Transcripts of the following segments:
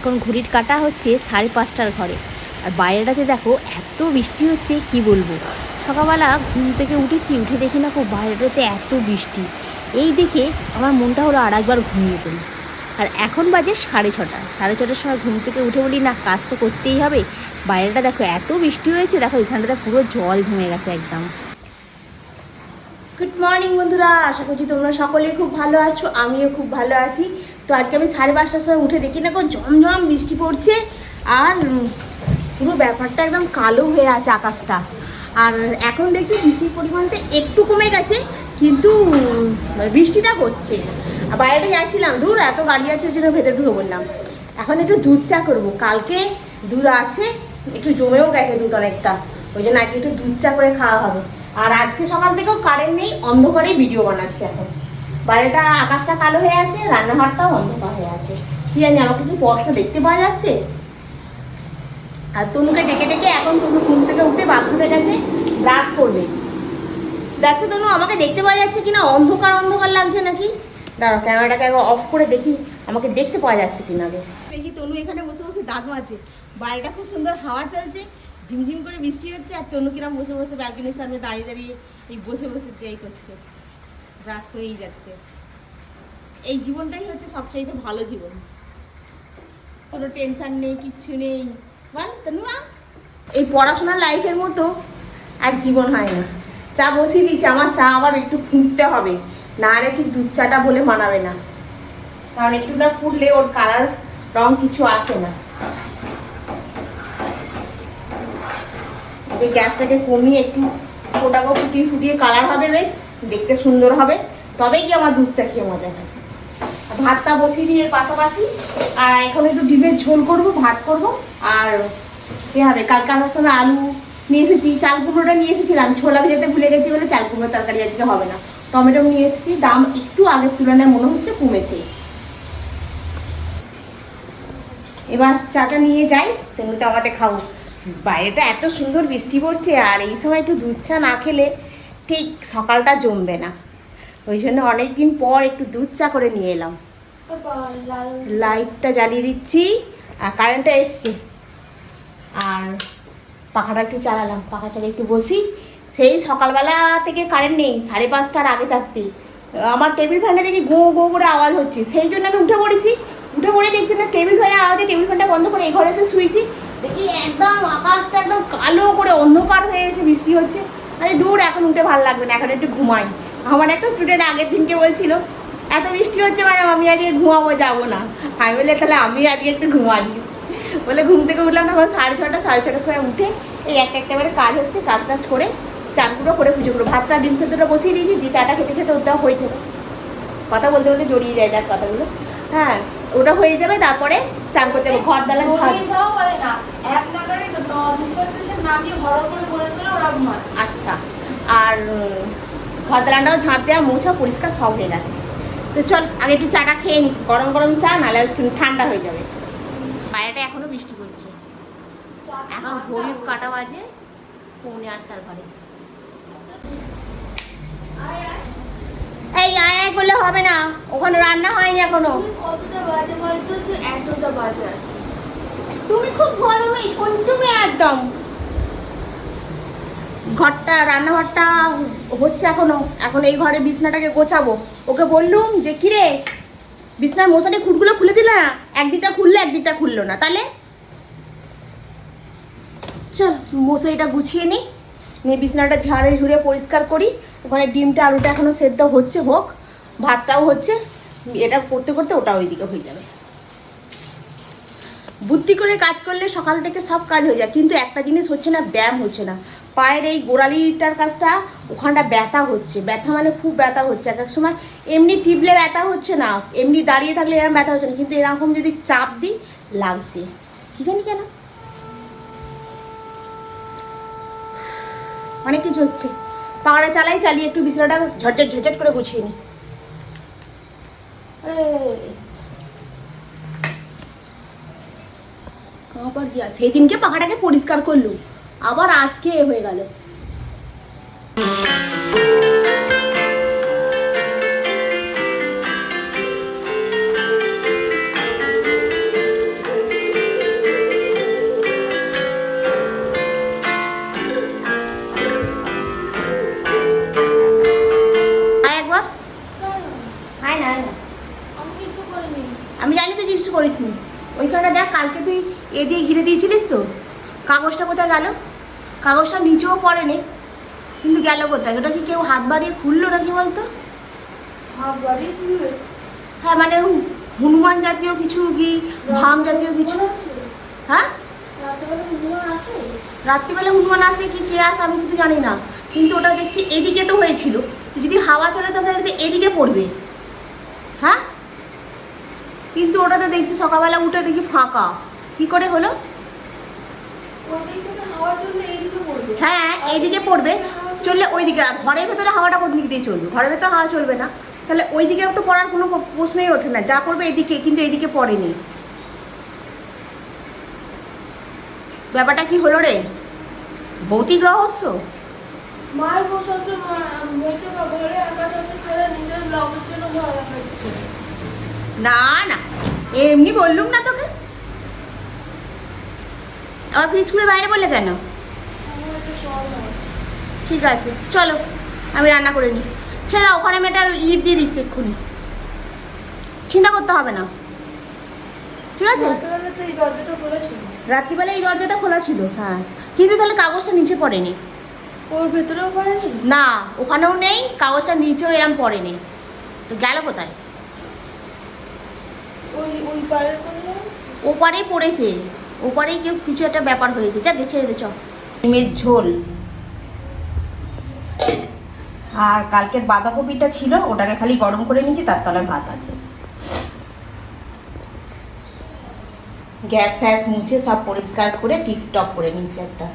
এখন ঘড়ির কাটা হচ্ছে সাড়ে পাঁচটার ঘরে। আর বাইরেটাতে দেখো, এত বৃষ্টি হচ্ছে, কি বলব? সকালবেলা ঘুম থেকে উঠেছি, উঠে দেখি না খুব বাইরেটাতে এত বৃষ্টি। এই দেখে আমার মনটা হলো আর একবার ঘুমিয়ে পড়ি। আর এখন বাজে সাড়ে ছটা। সাড়ে ছটার সময় ঘুম থেকে উঠে বলি, না, কাজ তো করতেই হবে। বাইরেটা দেখো, এত বৃষ্টি হয়েছে, দেখো, এখানটাতে পুরো জল জমে গেছে একদম। গুড মর্নিং বন্ধুরা। আশা করছি তোমরা সকলেই খুব ভালো আছো, আমিও খুব ভালো আছি। তো আজকে আমি সাড়ে পাঁচটার সময় উঠে দেখি না ঝমঝম বৃষ্টি পড়ছে। আর পুরো ব্যাপারটা একদম কালো হয়ে আছে আকাশটা। আর এখন দেখছি বৃষ্টির পরিমাণটা একটু কমে গেছে, কিন্তু বৃষ্টিটা হচ্ছে। বাইরে যাচ্ছিলাম দূর এত গাড়ি আছে ওই জন্য ভেতরে ঢুকে বললাম এখন একটু দুধ চা করব। কালকে দুধ আছে, একটু জমেও গেছে দুধ অনেকটা। ওই জন্য আজকে একটু দুধ চা করে খাওয়া হবে। আর আজকে সকাল থেকেও কারেন্ট নেই, অন্ধকারেই ভিডিও বানাচ্ছি এখন। বাইরেটা আকাশটা কালো হয়ে আছে, রান্নাঘরটাও অন্ধকার হয়ে আছে। কি জানি, আমাকে কি স্পষ্ট দেখতে পাওয়া যাচ্ছে? আর তনুকে ডেকে ডেকে এখন তনু ঘুম থেকে উঠে বাথরুমে গেছে ব্রাশ করবে। দেখো তনু, আমাকে দেখতে পাওয়া যাচ্ছে কিনা? অন্ধকার অন্ধকার লাগছে নাকি? দাঁড়াও ক্যামেরাটাকে একবার অফ করে দেখি, আমাকে দেখতে পাওয়া যাচ্ছে কিনা আগে। দেখি তনু এখানে বসে বসে দাঁত মারছে বাড়িটা খুব সুন্দর হাওয়া চলছে ঝিমঝিম করে বৃষ্টি হচ্ছে আর তনু কিরাম বসে বসে ব্যালকনির সামনে দাঁড়িয়ে দাঁড়িয়ে এই বসে বসে যাই করছে। ব্রাশ করেই যাচ্ছে। এই জীবনটাই হচ্ছে সবচাইতে ভালো জীবন। কোনো টেনশন নেই, কিচ্ছু নেই। বল তনুয়া এই পড়াশোনার লাইফের মতো এক জীবন হয় না। চা বসিয়ে দিচ্ছে আমার চা আবার একটু ফুটতে হবে। না হলে ঠিক দুধ চাটা বলে মানাবে না। কারণ একটুটা ফুটলে ওর কালার রং কিছু আসে না। এই গ্যাসটাকে কমিয়ে একটু ওটাকে ফুটিয়ে ফুটিয়ে কালার হবে বেশ, দেখতে সুন্দর হবে। তবে কি আমার দুধ চা খেয়ে মজা হয়। ভাতটা বসিয়ে দিয়ে পাশাপাশি, আর এখন একটু ডিমের ঝোল করব, ভাত করব, আর কি হবে, কালকে আসার সময় আলু নিয়ে এসেছি, চাল কুমড়োটা নিয়ে এসেছিলাম ছোলা ভেজাতে ভুলে গেছি বলে চাল কুমড়োর তরকারি আজকে হবে না। টমেটো নিয়ে এসেছি, দাম একটু আগের তুলনায় মনে হচ্ছে কমেছে। এবার চাটা নিয়ে যাই তো আমাদের খাব। বাইরেটা এত সুন্দর বৃষ্টি পড়ছে আর এই সময় একটু দুধ চা না খেলে ঠিক সকালটা জমবে না। ওই জন্য অনেক দিন পর একটু দুধ চা করে নিয়ে এলাম। লাইটটা জ্বালিয়ে দিচ্ছি আর কারেন্টটা এসছে। আর পাখাটা একটু চালালাম, পাখা চালিয়ে একটু বসি। সেই সকালবেলা থেকে কারেন্ট নেই, সাড়ে পাঁচটার আগে থাকতে। আমার টেবিল ফ্যানে দেখি গো গো করে আওয়াজ হচ্ছে। সেই জন্য আমি উঠে পড়েছি। উঠে পড়ে দেখছি না, টেবিল ফ্যানের আওয়াজে টেবিল ফ্যানটা বন্ধ করে এই ঘরে এসে শুয়েছি। দেখি একদম আকাশটা একদম কালো করে অন্ধকার হয়ে এসে বৃষ্টি হচ্ছে। আরে দূর, এখন উঠে ভালো লাগবে না, এখন একটু ঘুমাই। আমার একটা স্টুডেন্ট আগের দিনকে বলছিল, এত বৃষ্টি হচ্ছে ম্যাডাম আমি আজকে ঘুমাবো, যাব না। আমি বলে তাহলে আমি আজকে একটু ঘুমাই। বলে ঘুম থেকে উঠলাম, তখন সাড়ে ছটা, সাড়ে ছটার সময় উঠে এই একটা একটা করে কাজ হচ্ছে, কাজ টাজ করে চানগুলো করে পুজো করব। ভাতটা, ডিম সেদ্ধটা বসিয়ে দিয়েছি, দিয়ে চাটা খেতে খেতে ওটা হয়ে যাবে কথা বলতে বলতে জড়িয়ে যায়, যাক কথাগুলো। হ্যাঁ ওটা হয়ে যাবে তারপরে চান করতে হবে। ঘর দালা জড়িয়ে যাওয়া বলে না। এক নাগাড়ে ন- বিশ্বাস বিশ্বাস হরর করে বলে দিলে ওরা ঘুমায়। আচ্ছা আর ঘর দালানটাও ঝাঁট দেওয়া মোছা পরিষ্কার সব হয়ে গেছে। তো চল আগে একটু চাটা খেয়ে নি গরম গরম চা নাহলে ঠান্ডা হয়ে যাবে। বাইরেটা এখনও বৃষ্টি পড়ছে। এখন ঘড়ির কাটা বাজে? পৌনে আটটার ঘরে। এই আয় আয় করলে হবে না। ওখানে রান্না হয়নি এখনও। তুমি কতটা বাজে বলতো? তুই এতটা বাজে আছিস। তুমি খুব একদম। ঘরটা রান্নাঘরটা হচ্ছে এখনও। এখন এই ঘরে বিছনাটাকে গোছাবো। ওকে বললুম যে কিরে বিছনার মশারি খুঁটগুলো খুলে দিলে? না একদিকটা খুললে একদিকটা খুললো না। তাহলে? চল মশারিটা গুছিয়ে নিই নিয়ে বিছনাটা ঝাড়ে ঝুড়ে পরিষ্কার করি। ওখানে ডিমটা, আলুটা এখনও সেদ্ধ হচ্ছে, হোক, ভাতটাও হচ্ছে, এটা করতে করতে ওটা ওইদিকে হয়ে যাবে। বুদ্ধি করে কাজ করলে সকাল থেকে সব কাজ হয়ে যায়, কিন্তু একটা জিনিস হচ্ছে না, ব্যায়াম হচ্ছে না। পায়ের এই গোড়ালিটার কাজটা, ওখানটা ব্যথা হচ্ছে। ব্যথা মানে খুব ব্যথা হচ্ছে। এক এক সময় এমনি টিপলে ব্যথা হচ্ছে না, এমনি দাঁড়িয়ে থাকলে এরকম ব্যথা হচ্ছে না, কিন্তু এরকম যদি চাপ দিই, লাগছে। কি জানি কেন? অনেক কিছু হচ্ছে। পাহাড়ে চালাই, চালিয়ে একটু বিছানাটা ঝটঝট ঝটঝট করে গুছিয়ে নি। সেদিনকে পাখাটাকে পরিষ্কার করল আবার আজকে হয়ে গেল। কোথায় গেল? কাগজটা নিচেও পড়েনি। কিন্তু গেল কোথায়? ওটা কি কেউ হাত বাড়িয়ে খুললো নাকি বলতো? হ্যাঁ মানে হনুমান জাতীয় কিছু কি ভাম জাতীয় কিছু? হ্যাঁ? রাত্রেবেলা হনুমান আসে কি কে আসে আমি কিন্তু জানি না। কিন্তু ওটা দেখছি এদিকে তো হয়েছিল। তো যদি হাওয়া চলে তাহলে এদিকে পড়বে। হ্যাঁ? কিন্তু ওটাতে দেখছি সকালবেলা উঠে দেখি ফাঁকা। কি করে হলো ওদিক থেকে হাওয়া চললে এইদিকে পড়বে হ্যাঁ এইদিকে পড়বে। চললে ওইদিকে আর ঘরের ভেতরে হাওয়াটা কোন দিক দিয়ে চলবে? ঘরের ভেতরে হাওয়া চলবে না। তাহলে ওই দিকে তো পড়ার কোনো প্রশ্নই ওঠে না। যা পড়বে এদিকে কিন্তু এইদিকে পড়েনি। ব্যাপারটা কি হলো রে? ভৌতিক রহস্য? মার বউ বইতে ঘরে একা থাকতে নিজের ব্লগের জন্য ভয় দেখাচ্ছে না না। এমনি বললুম না তোকে। আবার ফ্রিজ খুলে বাইরে বললে কেন? ঠিক আছে চলো আমি রান্না করে নিই। ছেড়ে দাও, ওখানে মেয়েটা ইট দিয়ে দিচ্ছে এক্ষুনি। চিন্তা করতে হবে না। ঠিক আছে? রাত্রেবেলা এই দরজাটা খোলা ছিল হ্যাঁ। কিন্তু তাহলে কাগজটা নিচে পড়েনি। ওর ভেতরেও পড়েনি? না ওখানেও নেই কাগজটা নিচেও এরম পড়েনি। তো গেল কোথায়? ওই ওই ওপারেই পড়েছে। ওপারেই কেউ কিছু একটা ব্যাপার হয়েছে। যা গেছে চ। ডিমের ঝোল। আর কালকের বাঁধাকপিটা ছিল, ওটাকে খালি গরম করে নিয়েছি, তার তলায় ভাত আছে। গ্যাস ফ্যাস মুছে সব পরিষ্কার করে টিপটপ করে নিয়েছি একটা।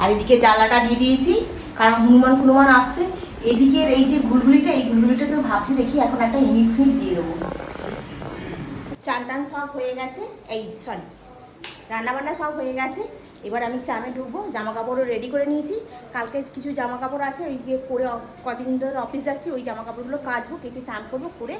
আর এদিকে জ্বালাটা দিয়ে দিয়েছি, কারণ হনুমান হনুমান আসছে। এদিকে এই যে ঘুলঘুলিটা, এই ঘুলঘুলিটা তো ভাবছি দেখি এখন একটা ইট ফিট দিয়ে দেবো। চান টান সব হয়ে গেছে। এই সরি রান্নাবান্না সব হয়ে গেছে। এবার আমি চানে ঢুকবো জামা কাপড়ও রেডি করে নিয়েছি। কালকে কিছু জামা কাপড় আছে, ওই যে পরে কদিন ধরে অফিস যাচ্ছি, ওই জামা কাপড়গুলো কাচবো, কেচে চান করব, করে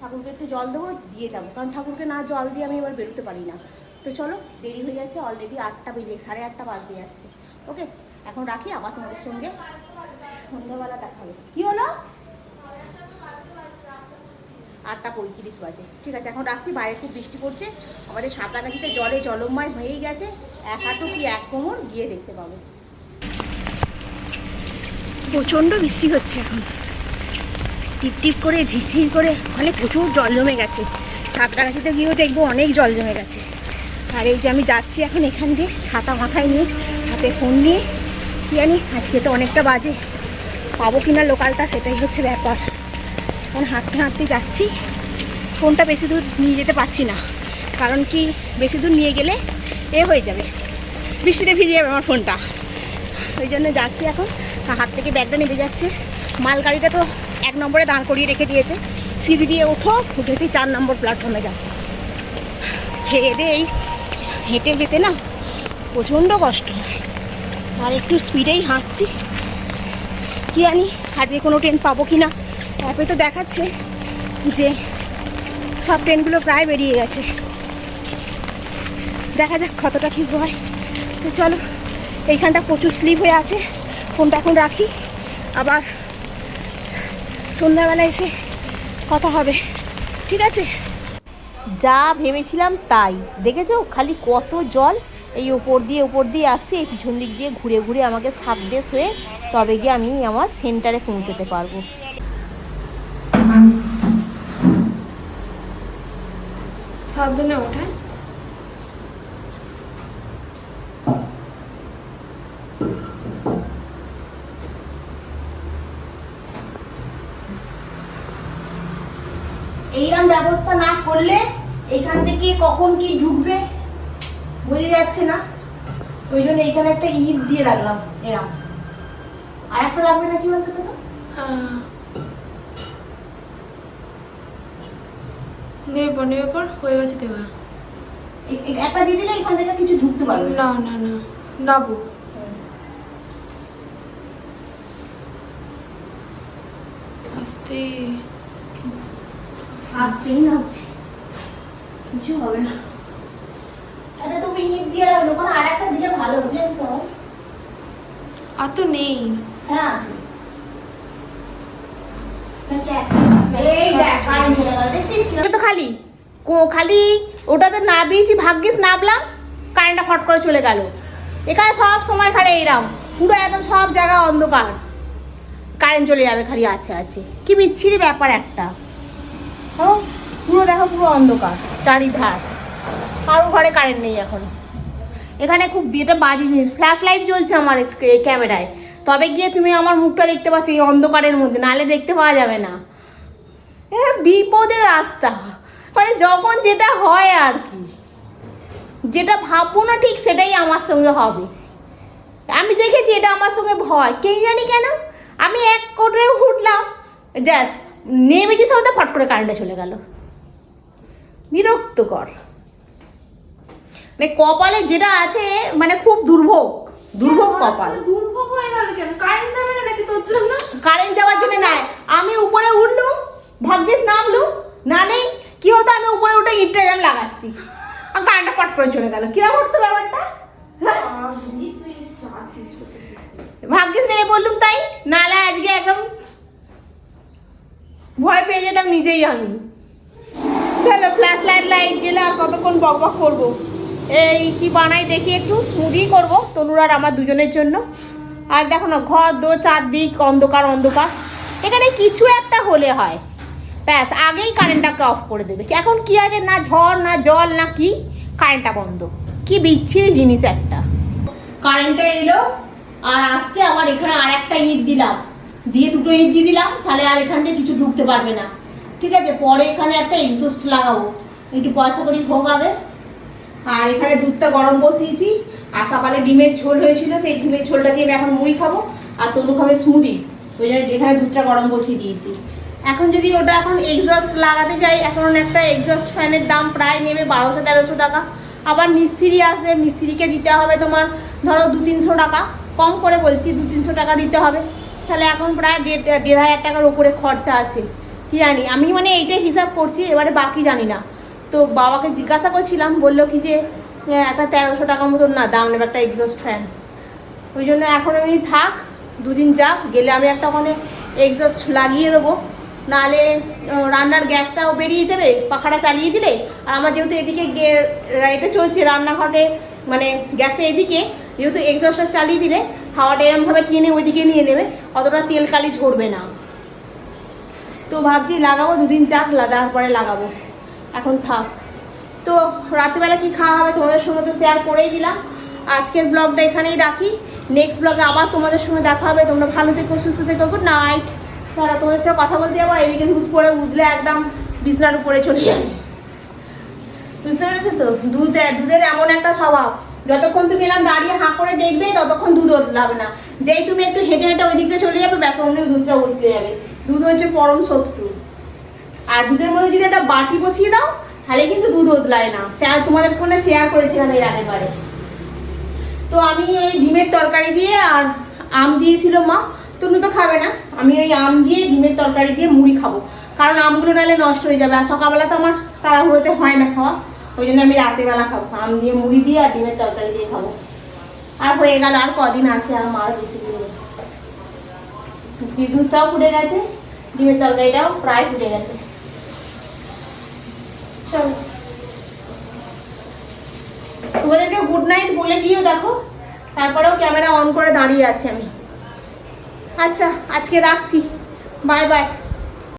ঠাকুরকে একটু জল দেবো, দিয়ে যাব। কারণ ঠাকুরকে না জল দিয়ে আমি এবার বেরোতে পারি না। তো চলো, দেরি হয়ে যাচ্ছে অলরেডি আটটা বেজে, সাড়ে আটটা বাজতে যাচ্ছে। ওকে এখন রাখি, আবার তোমাদের সঙ্গে সন্ধ্যাবেলা দেখা হবে। কী হলো? আটটা পঁয়ত্রিশ বাজে। ঠিক আছে, এখন রাখছি, বাইরে খুব বৃষ্টি পড়ছে। আমাদের সাঁতরাগাছিতে জলে জলময় হয়েই গেছে। এক হাঁটু কি এক কোমর গিয়ে দেখতে পাবো। প্রচণ্ড বৃষ্টি হচ্ছে এখন। টিপ টিপ করে ঝিরঝির করে ওখানে প্রচুর জল জমে গেছে। সাঁতরাগাছিতে গিয়েও দেখব অনেক জল জমে গেছে। আর এই যে আমি যাচ্ছি এখন এখান দিয়ে, ছাতা মাথায় নিয়ে, হাতে ফোন নিয়ে, কি জানি, আজকে তো অনেকটা বাজে। পাবো কিনা লোকালটা সেটাই হচ্ছে ব্যাপার। এখন হাঁটতে হাঁটতে যাচ্ছি। ফোনটা বেশি দূর নিয়ে যেতে পারছি না। কারণ কি? বেশি দূর নিয়ে গেলে এ হয়ে যাবে। বৃষ্টিতে ভিজে যাবে আমার ফোনটা। ওই জন্য যাচ্ছি এখন। হাত থেকে ব্যাগটা নেমে যাচ্ছে। মালগাড়িটা তো এক নম্বরে দাঁড় করিয়ে রেখে দিয়েছে। সিঁড়ি দিয়ে ওঠো, উঠেছি চার নম্বর প্ল্যাটফর্মে যাও। খেয়ে দিয়ে এই হেঁটে যেতে না প্রচণ্ড কষ্ট। আর একটু স্পিডেই হাঁটছি। কি জানি আজকে কোনো ট্রেন পাবো কি না অ্যাপে তো দেখাচ্ছে যে সব ট্রেনগুলো প্রায় বেরিয়ে গেছে। দেখা যাক কতটা ঠিক হয়। তো চলো, এইখানটা প্রচুর স্লিপ হয়ে আছে। ফোনটা এখন রাখি। আবার সন্ধ্যাবেলা এসে কথা হবে। ঠিক আছে? যা ভেবেছিলাম তাই। দেখেছ? খালি কত জল। এই ওপর দিয়ে ওপর দিয়ে আসছে। এই পিছন দিক দিয়ে ঘুরে ঘুরে আমাকে সাত দেশ হয়ে তবে গিয়ে আমি আমার সেন্টারে পৌঁছতে পারব। সাবধানে ওঠে। এইরকম ব্যবস্থা না করলে এখান থেকে কখন কি ঢুকবে বোঝা যাচ্ছে না। ওই জন্য এখানে একটা ইট দিয়ে রাখলাম এরকম আর একটা লাগবে না কি বলতো তোকে? হ্যাঁ নেবে পর নেবে পর হয়ে গেছে এ- একটা দিয়ে দিলে এখান থেকে কিছু ঢুকতে পারবে না। না না না নাবো। আস্তে। আসতেই নামছি। কিছু হবে না। এটা তুমি ইট দিয়ে রাখল ওখানে আর একটা দিলে ভালো হতো জানিস আর তো নেই। হ্যাঁ আছে। নাকি একটা? এই দেখ, কারেন্ট চলে গেল, দেখছিস কীরকম? তো খালি, কো খালি, ওটাতে নাবিয়েছি ভাগ্যিস নাবলাম কারেন্টটা ফট করে চলে গেল। এখানে সব সময় খালি এইরাম, পুরো একদম সব জায়গা অন্ধকার। কারেন্ট চলে যাবে খালি আছে আছে। কি বিচ্ছিরি ব্যাপার একটা। ও পুরো দেখো, পুরো অন্ধকার, চারিধার। কারও ঘরে কারেন্ট নেই এখন। এখানে খুব এটা বাজে জিনিস। ফ্ল্যাশ লাইট জ্বলছে আমার ক্যামেরায় তবে গিয়ে তুমি আমার মুখটা দেখতে পাচ্ছ এই অন্ধকারের মধ্যে নালে দেখতে পাওয়া যাবে না। বিপদের রাস্তা। মানে যখন যেটা হয় আর কি যেটা ভাববো না ঠিক সেটাই আমার সঙ্গে হবে। আমি দেখেছি এটা আমার সঙ্গে ভয় কে জানি কেন? আমি এক করে উঠলাম জাস্ট নেমেছি সঙ্গে ফট করে কারেন্টে চলে গেল। বিরক্তকর। মানে কপালে যেটা আছে মানে খুব দুর্ভোগ দুর্ভোগ কপাল দুর্ভোগ হয়ে গেল কেন কারেন্ট যাবে না নাকি তোর জন্য কারেন্ট যাওয়ার জন্য নাই আমি উপরে উঠলুম ভাগ্যিস নামলুম নালেই কি হতো আমি উপরে উঠে ইন্টারনেট লাগাচ্ছি আর কারেন্টটা পট করে চলে গেল। কীরকম হতো ব্যাপারটা? হ্যাঁ? ভাগ্যিস নেমে পড়লুম তাই। নালে আজকে একদম ভয় পেয়ে যেতাম নিজেই আমি। চলো ফ্ল্যাশ লাইট লাইট গেলে আর কতক্ষণ বক বক করব? এই কি বানাই দেখি একটু স্মুদি করব, তনুর আর আমার দুজনের জন্য। আর দেখো না, ঘর দো চারদিক, অন্ধকার অন্ধকার। এখানে কিছু একটা হলে হয়। ব্যাস, আগেই কারেন্টটাকে অফ করে দেবে। এখন কি আছে? না ঝড়, না জল, না কি? কারেন্টটা বন্ধ। কি বিচ্ছিরি জিনিস একটা। কারেন্টটা এলো, আর আজকে আবার এখানে আর একটা ইট দিলাম। দিয়ে দুটো ইট দিয়ে দিলাম, তাহলে আর এখান থেকে কিছু ঢুকতে পারবে না। ঠিক আছে, পরে এখানে একটা এক্সস্ট লাগাবো। একটু পয়সা করি আগে আর এখানে দুধটা গরম বসিয়েছি। আর সকালে ডিমের ঝোল হয়েছিল, সেই ডিমের ঝোলটা দিয়ে আমি এখন মুড়ি খাব। আর তনু খাবে স্মুদি ওই জন্য এখানে দুধটা গরম বসিয়ে দিয়েছি। এখন যদি ওটা এখন এক্সস্ট লাগাতে যাই, এখন একটা এক্সস্ট ফ্যানের দাম প্রায় নেবে বারোশো, তেরোশো টাকা। আবার মিস্ত্রি আসবে, মিস্ত্রিকে দিতে হবে তোমার, ধরো দু তিনশো টাকা। কম করে বলছি দু তিনশো টাকা দিতে হবে। তাহলে এখন প্রায় দেড় দেড় হাজার টাকার ওপরে খরচা আছে। কি জানি, আমি মানে এইটাই হিসাব করছি, এবারে বাকি জানি না। তো বাবাকে জিজ্ঞাসা করছিলাম, বলল কি যে একটা তেরোশো টাকার মতন না, দাম নেবে একটা এক্সস্ট ফ্যান ওই জন্য এখন আমি থাক, দুদিন যাক, গেলে আমি একটা ওখানে এক্সস্ট লাগিয়ে দেবো। আহ, রান্নার গ্যাসটাও বেরিয়ে যাবে পাখাটা চালিয়ে দিলে। আর আমার যেহেতু এদিকে এটা চলছে রান্নাঘরে মানে গ্যাসটা এদিকে যেহেতু এক্সস্টটা চালিয়ে দিলে হাওয়াটা এরমভাবে টেনে ওইদিকে নিয়ে নেবে অতটা তেল কালি ঝরবে না। তো ভাবছি লাগাবো দুদিন চাক লাগার পরে লাগাবো। এখন থাক। তো রাত্রিবেলা কি খাওয়া হবে তোমাদের সঙ্গে তো শেয়ার করেই দিলাম। আজকের ব্লগটা এখানেই রাখি। নেক্সট ব্লগে আবার তোমাদের সঙ্গে দেখা হবে। তোমরা ভালো থেকো সুস্থ থেকো গুড নাইট তারা তোমাদের সাথে কথা বলতে যাব এদিকে দুধ পরে উঠলে একদম বিছনার উপরে চলে যাবে। বুঝতে পেরেছ তো? দুধ, দুধের এমন একটা স্বভাব। যতক্ষণ তুমি এরকম দাঁড়িয়ে হাঁ করে দেখবে, ততক্ষণ দুধ ওতলাবে না। যেই তুমি একটু হেঁটে হেঁটে ওই দিকটা চলে যাবে, ব্যাস, অমনি দুধটা উঠতে যাবে। দুধ হচ্ছে পরম শত্রু। আর দুধের মধ্যে যদি একটা বাটি বসিয়ে দাও, তাহলে কিন্তু দুধ ওতলায় না। শেয়ার তোমাদের ফোনে শেয়ার করেছিলাম এর আগের বারে। তো আমি এই ডিমের তরকারি দিয়ে আর আম দিয়েছিল মা। তুমি তো খাবে না। আমি ওই আম দিয়ে, ডিমের তরকারি দিয়ে মুড়ি খাব। কারণ আমগুলো নাহলে নষ্ট হয়ে যাবে। আর সকালবেলা তো আমার তাড়াহুড়োতে হয় না খাওয়া। ওই জন্য আমি রাতেরবেলা খাব। আম দিয়ে, মুড়ি দিয়ে আর ডিমের তরকারি দিয়ে খাব। আর হয়ে গেল আর কদিন আছে আর বেশি দিন। দুধটাও ফুটে গেছে, ডিমের তরকারিটাও প্রায় ফুটে গেছে। তোমাদেরকে গুড নাইট বলে দিও, দেখো। তারপরেও ক্যামেরা অন করে দাঁড়িয়ে আছি আমি। আচ্ছা আজকে রাখছি। Bye bye.